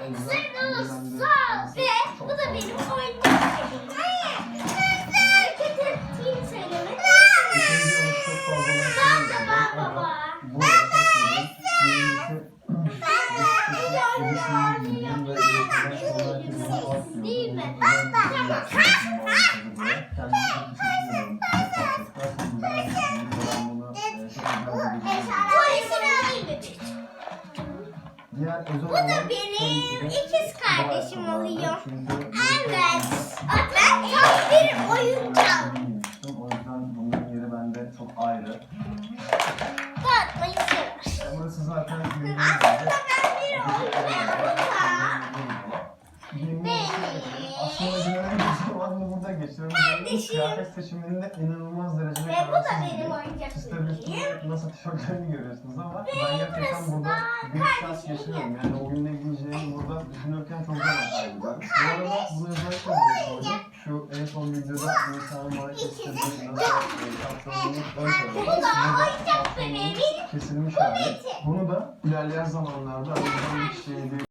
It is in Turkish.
Sırdalı ve bu da benim oyuncağım. Baba baba. Diğer özel Bu da benim ikiz kardeşim oluyor. Evet. Ben tam bir oyuncağım. O yüzden bunların yeri bende çok ayrı. Dağıtmayı sever. Burası zaten Aslında ben bir. Aslında zamanını burada geçiriyorum. Kardeşim. Kıyafet seçiminde inanılmaz derecede Ve bu da benim oyuncak nasıl tişörtlerini görüyorsunuz ama ben gerçekten burada bir şans yaşıyorum. Yani o gün ne giyeceğimi burada düşünürken çok zaman kaybediyorum. Bu arada bunu özellikle koydum. Şu en son videoda Nisa'nın bana kestirdiği nasıl kapsamını ön Bu tarafı. Kesilmiş hali. Bunu da ilerleyen zamanlarda bir kişiye hediye